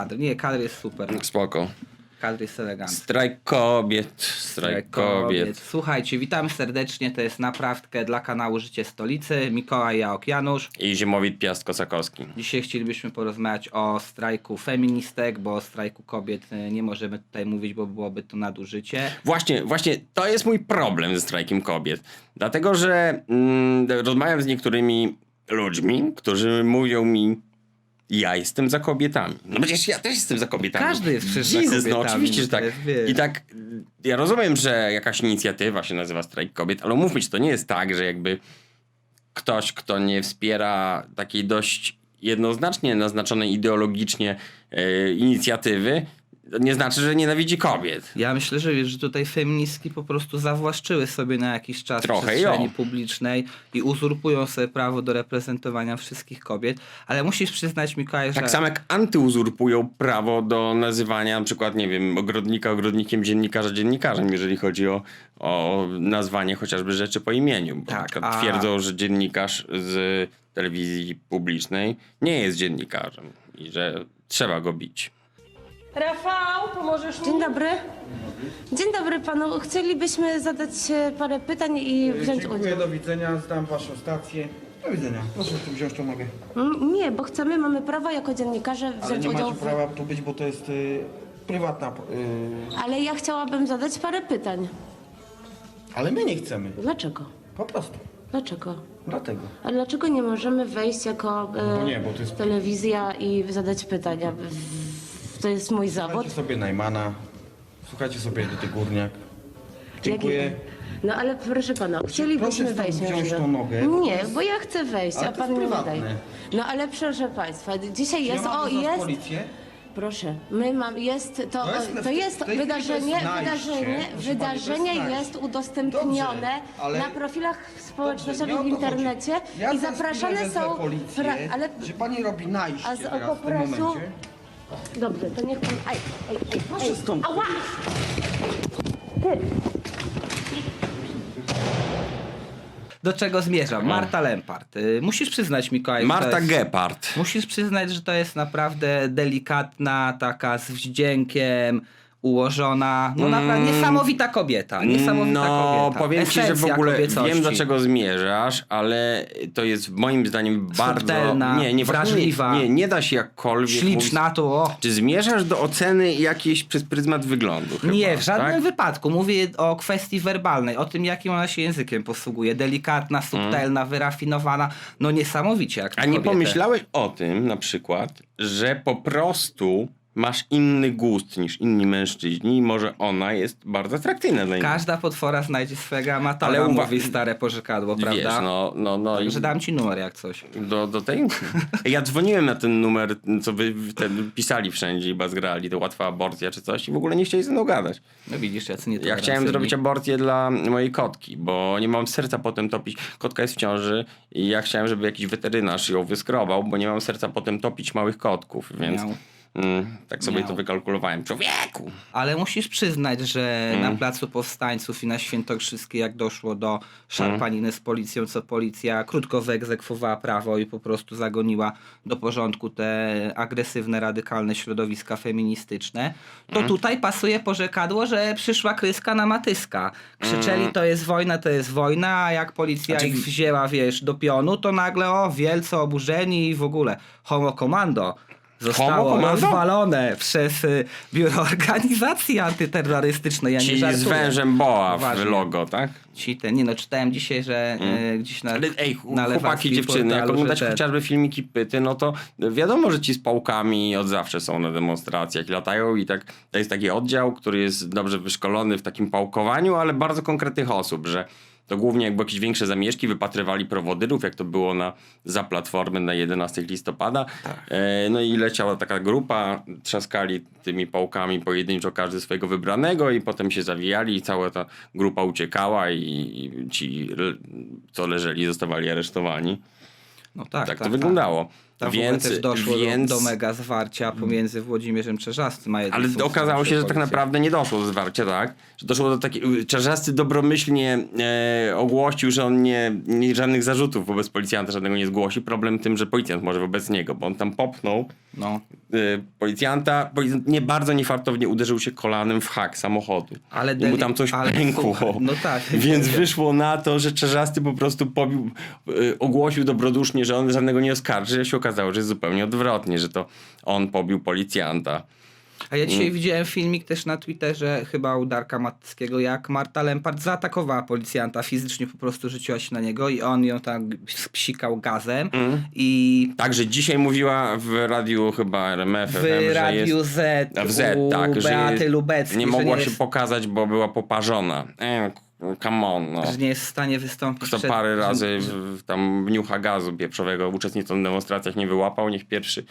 kadr. Nie, kadr jest super. Spoko. Kadr jest elegancki. Strajk kobiet, strajk kobiet. Słuchajcie, witamy serdecznie. To jest naprawkę dla kanału Życie Stolicy. Mikołaj Jaok Janusz. I Ziemowit Piast-Kosakowski. Dzisiaj chcielibyśmy porozmawiać o strajku feministek, bo o strajku kobiet e, nie możemy tutaj mówić, bo byłoby to nadużycie. Właśnie, właśnie to jest mój problem ze strajkiem kobiet. Dlatego, że mm, rozmawiam z niektórymi ludźmi, którzy mówią mi, ja jestem za kobietami. No przecież ja też jestem za kobietami. Każdy jest przecież za Jesus, no kobietami, oczywiście, że tak. wiesz. I tak, ja rozumiem, że jakaś inicjatywa się nazywa strajk kobiet, ale umówmy się, to nie jest tak, że jakby ktoś, kto nie wspiera takiej dość jednoznacznie naznaczonej ideologicznie e, inicjatywy, nie znaczy, że nienawidzi kobiet. Ja myślę, że, wiesz, że tutaj feministki po prostu zawłaszczyły sobie na jakiś czas Trochę przestrzeni jo. publicznej i uzurpują sobie prawo do reprezentowania wszystkich kobiet. Ale musisz przyznać, Mikołaj, że... Tak samo jak antyuzurpują prawo do nazywania na przykład, nie wiem, ogrodnika ogrodnikiem, dziennikarza dziennikarzem, jeżeli chodzi o, o nazwanie chociażby rzeczy po imieniu. Bo Tak, a- twierdzą, że dziennikarz z telewizji publicznej nie jest dziennikarzem i że trzeba go bić. Rafał, pomożesz mi? Dzień dobry. Dzień dobry panu. Chcielibyśmy zadać e, parę pytań i wziąć Dziękuję, udział. do widzenia, zdam waszą stację. Do widzenia. Proszę tu wziąć tą nogę. Mm, Nie, bo chcemy, mamy prawo jako dziennikarze Ale wziąć nie udział. macie W... prawa tu być, bo to jest y, prywatna... Y, Ale ja chciałabym zadać parę pytań. ale my nie chcemy. Dlaczego? Po prostu. Dlaczego? Dlatego. A dlaczego nie możemy wejść jako e, No nie, bo to jest- telewizja i zadać pytania? W- To jest mój zawód. Słuchajcie sobie Najmana. Słuchajcie sobie Edyty Górniak. Dziękuję. No ale proszę pana, chcielibyśmy proszę stąd wejść. wziąć tą nogę, bo to Nie, jest- bo ja chcę wejść, Ale a to pan jest nie prywatne. daje. No ale proszę państwa, dzisiaj Ja jest, mam o wezwać jest, policję. Proszę, my mam, jest to, To jest na- to jest w tej chwili to wydarzenie, jest najście, wydarzenie, proszę pani, wydarzenie to jest jest najście. udostępnione Dobrze, ale- na profilach społecznościowych Dobrze, nie w o to chodzi. internecie ja i za zapraszane są, Policję, fra, ale że pani robi najście A z teraz w tym okopresu- momencie. Dobrze, to niech pan, aj, aj, aj, Proszę stąd. Ała! Ty, Do czego zmierzam? Marta Lempart. Y, Musisz przyznać, Mikołaj, Marta jest... Gepard. Musisz przyznać, że to jest naprawdę delikatna, taka z wdziękiem ułożona, no naprawdę niesamowita kobieta, niesamowita no, kobieta. powiem ci, że w Esencja ogóle kobiecości. wiem, do czego zmierzasz, ale to jest moim zdaniem bardzo... Subtelna, nie, nie, wrażliwa. Nie, nie da się jakkolwiek... Śliczna tu, o. Czy zmierzasz do oceny jakiejś przez pryzmat wyglądu? Chyba, Nie, w żadnym tak? wypadku. Mówię o kwestii werbalnej, o tym, jakim ona się językiem posługuje. Delikatna, subtelna, wyrafinowana. No niesamowicie jak A nie kobietę. pomyślałeś o tym na przykład, że po prostu masz inny gust niż inni mężczyźni i może ona jest bardzo atrakcyjna dla innych. Każda potwora znajdzie swojego amatora, Ale uwa- mówi stare pożykadło, prawda? Wiesz, no, no, no. i Że dam ci numer jak coś. Do, do tej? Ja dzwoniłem na ten numer, co wy wtedy pisali wszędzie i bazgrali, to łatwa aborcja czy coś i w ogóle nie chcieli ze mną gadać. No widzisz, jacy nie Ja chciałem zrobić aborcję dla mojej kotki, bo nie mam serca potem topić. Kotka jest w ciąży i ja chciałem, żeby jakiś weterynarz ją wyskrobał, bo nie mam serca potem topić małych kotków, więc Miał. Mm, tak sobie Miał. to wykalkulowałem. Człowieku! Ale musisz przyznać, że Mm. na Placu Powstańców i na Świętokrzyskie, jak doszło do szarpaniny z policją, co policja krótko wyegzekwowała prawo i po prostu zagoniła do porządku te agresywne, radykalne środowiska feministyczne, to Mm. tutaj pasuje porzekadło, że przyszła kryska na matyska. Krzyczeli, to jest wojna, to jest wojna, a jak policja Mm. Znaczy- ich wzięła, wiesz, do pionu, to nagle, o, wielce oburzeni i w ogóle homo komando. Zostało rozwalone przez y, Biuro Organizacji Antyterrorystycznej. Ja nie Ci z żartuję. wężem boa w Poważnie. logo, tak? Ci te, nie no, czytałem dzisiaj, że y, gdzieś na, Ale ej, ch- na chłopaki, lewackim dziewczyny, jak portalu, oglądać te- chociażby filmiki Pyty, no to wiadomo, że ci z pałkami od zawsze są na demonstracjach i latają i tak, to jest taki oddział, który jest dobrze wyszkolony w takim pałkowaniu, ale bardzo konkretnych osób, że to głównie jakby jakieś większe zamieszki wypatrywali prowodyrów, jak to było na, za Platformy na 11 listopada. E, no i leciała taka grupa, trzaskali tymi pałkami pojedynczo każdy swojego wybranego i potem się zawijali i cała ta grupa uciekała i, i ci, co leżeli, zostawali aresztowani. No tak, Tak, to wyglądało. Tam Więc- też doszło więc- do, mega zwarcia pomiędzy Włodzimierzem Czerzastym a Ale okazało się, że tak naprawdę nie doszło do zwarcia, tak? Że doszło do takiego... Czarzasty dobromyślnie e, ogłosił, że on nie, nie żadnych zarzutów wobec policjanta żadnego nie zgłosi. Problem tym, że policjant może wobec niego, bo on tam popchnął No, e, policjanta. Policjant nie bardzo niefartownie uderzył się kolanem w hak samochodu. Ale I mu deli- tam coś ale pękło. no tak. Więc wyszło na to, że Czarzasty po prostu pobił, e, ogłosił dobrodusznie, że on żadnego nie oskarży, a się okazało, że jest zupełnie odwrotnie, że to on pobił policjanta. A ja dzisiaj widziałem filmik też na Twitterze, chyba u Darka Mateckiego, jak Marta Lempart zaatakowała policjanta, fizycznie po prostu rzuciła się na niego i on ją tak psikał gazem Mm. i Także dzisiaj mówiła w radiu chyba RMF, w Radiu jest, Z, w Z, tak, że Beaty jest, Lubeckiej, nie mogła nie się jest, pokazać, bo była poparzona. E, come on, no. że nie jest w stanie wystąpić Kto przed- parę razy w, tam niucha gazu pieprzowego uczestnictw w demonstracjach nie wyłapał, niech pierwszy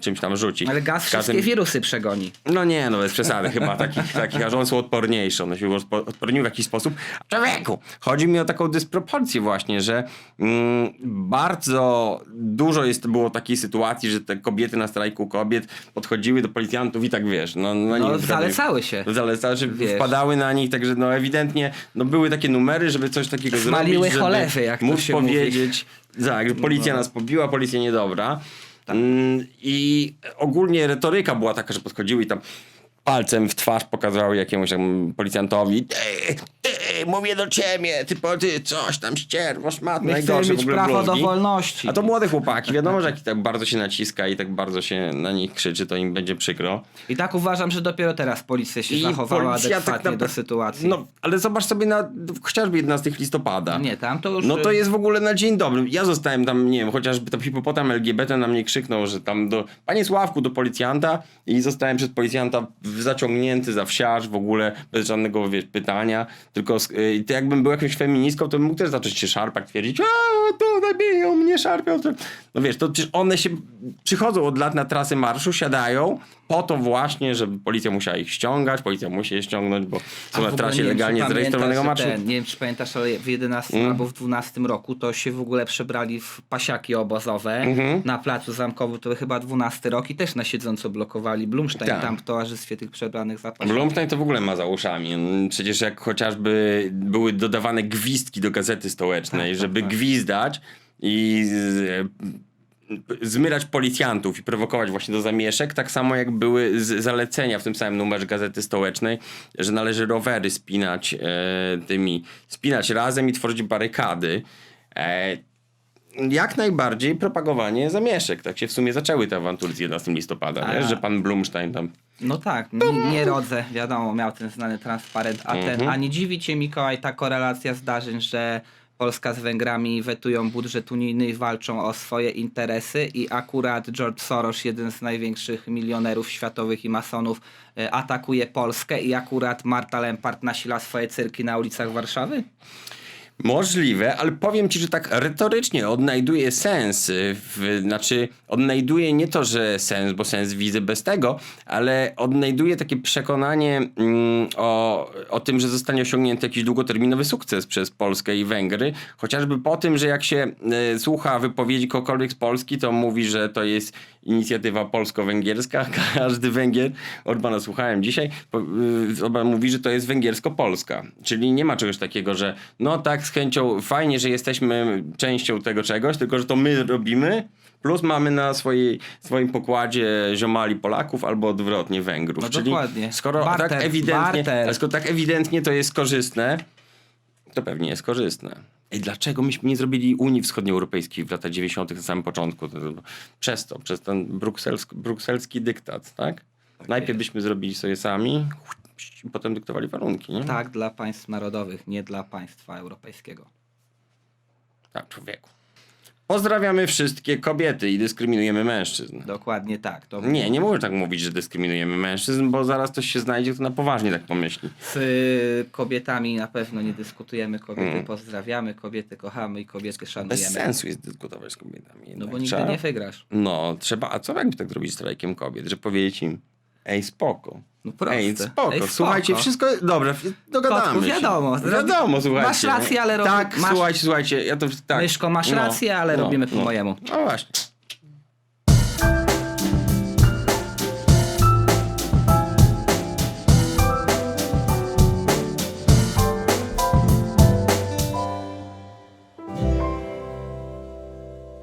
czymś tam rzuci. Ale gaz każdym- wszystkie wirusy przegoni. No nie, no bez przesady chyba takich, takich, aż one są odporniejsze, one się odpo- odporniły w jakiś sposób. A Człowieku, chodzi mi o taką dysproporcję właśnie, że mm, bardzo dużo jest, było takiej sytuacji, że te kobiety na strajku kobiet podchodziły do policjantów i tak wiesz, no, no, No, zalecały się. Zalecały, że Wiesz. wpadały na nich, także no ewidentnie no, były takie numery, żeby coś takiego Smaliły zrobić, cholewy, jak móc się mówi. powiedzieć, tak, policja No. nas pobiła, policja niedobra. Mm, I ogólnie retoryka była taka, że podchodziły i tam palcem w twarz pokazywały jakiemuś tam policjantowi mówię do ciebie, ty, po- ty coś tam ścierwo, szmat, My chcemy najgorsze w mieć ogóle prawo do bluzgi. wolności. A to młode chłopaki, wiadomo, że jak tak bardzo się naciska i tak bardzo się na nich krzyczy, to im będzie przykro. I tak uważam, że dopiero teraz policja się I zachowała policja adekwatnie tak do napra- sytuacji. No, ale zobacz sobie na chociażby 11 listopada. nie, tam to już... No to jest w ogóle na dzień dobry. Ja zostałem tam, nie wiem, chociażby tam hipopotam LGBT na mnie krzyknął, że tam do, panie Sławku, do policjanta i zostałem przez policjanta w- zaciągnięty za wsiarz w ogóle, bez żadnego wiesz, pytania, tylko sk- y, to jakbym był jakąś feministką, to bym mógł też zacząć się szarpać, twierdzić, a to biją mnie, szarpią. No wiesz, to przecież one się przychodzą od lat na trasy marszu, siadają po to właśnie, żeby policja musiała ich ściągać, policja musi je ściągnąć, bo są na trasie legalnie zarejestrowanego. Ten, nie wiem, czy pamiętasz, ale w 11 Mm. albo w 12 roku to się w ogóle przebrali w pasiaki obozowe Mhm. na placu zamkowym. To chyba 12 rok i też na siedząco blokowali Blumstein Tak. tam w towarzystwie tych przebranych za pasiaki. Blumstein to w ogóle ma za uszami. Przecież jak chociażby były dodawane gwizdki do gazety stołecznej, Tak, tak, żeby tak. gwizdać i z, zmyrać policjantów i prowokować właśnie do zamieszek, tak samo jak były zalecenia w tym samym numerze gazety stołecznej, że należy rowery spinać e, tymi, spinać razem i tworzyć barykady. E, jak najbardziej propagowanie zamieszek. Tak się w sumie zaczęły te awantury z 11 listopada, wiesz, że pan Blumstein tam No tak, nie, nie rodzę, wiadomo, miał ten znany transparent, a, ten, Mhm. a nie dziwi cię Mikołaj ta korelacja zdarzeń, że Polska z Węgrami wetują budżet unijny i walczą o swoje interesy i akurat George Soros, jeden z największych milionerów światowych i masonów, e, atakuje Polskę i akurat Marta Lempart nasila swoje cyrki na ulicach Warszawy? Możliwe, ale powiem ci, że tak retorycznie odnajduje sens. y, W, znaczy, odnajduje nie to, że sens, bo sens widzę bez tego, ale odnajduje takie przekonanie mm, o, o tym, że zostanie osiągnięty jakiś długoterminowy sukces przez Polskę i Węgry. Chociażby po tym, że jak się y, słucha wypowiedzi kogokolwiek z Polski, to mówi, że to jest inicjatywa polsko-węgierska. Każdy Węgier, Orbana słuchałem dzisiaj, po- y, Orban mówi, że to jest węgiersko-polska. Czyli nie ma czegoś takiego, że no tak, z chęcią, fajnie, że jesteśmy częścią tego czegoś, tylko że to my robimy, plus mamy na swojej, swoim pokładzie ziomali Polaków albo odwrotnie Węgrów. No Czyli dokładnie. skoro Barter, tak ewidentnie, skoro tak ewidentnie to jest korzystne, to pewnie jest korzystne. I dlaczego myśmy nie zrobili Unii Wschodnioeuropejskiej w latach 90. na samym początku? Przez to, przez ten brukselski, brukselski dyktat, tak? Najpierw jest. byśmy zrobili sobie sami, i potem dyktowali warunki, nie? Tak, dla państw narodowych, nie dla państwa europejskiego. Tak, człowieku. Pozdrawiamy wszystkie kobiety i dyskryminujemy mężczyzn. Dokładnie tak. To Nie, nie mogę tak mówić, że dyskryminujemy mężczyzn, bo zaraz ktoś się znajdzie, kto na poważnie tak pomyśli. Z y, kobietami na pewno nie dyskutujemy, kobiety Mm. pozdrawiamy, kobiety kochamy i kobiety Bez szanujemy. sensu jest dyskutować z kobietami. No jednak. bo nigdy Trzeba- nie wygrasz. No, trzeba, a co jakby tak zrobić strajkiem kobiet? Że powiedzieć im, ej spoko. No proste. Ej, spoko. Ej, spoko. Słuchajcie, wszystko, dobra, dogadamy Kotku, się. wiadomo, Wiadomo, słuchajcie. masz rację, ale robi- Tak, masz- słuchajcie, słuchajcie, ja to tak. Myszko, masz rację, ale robimy po mojemu. No właśnie.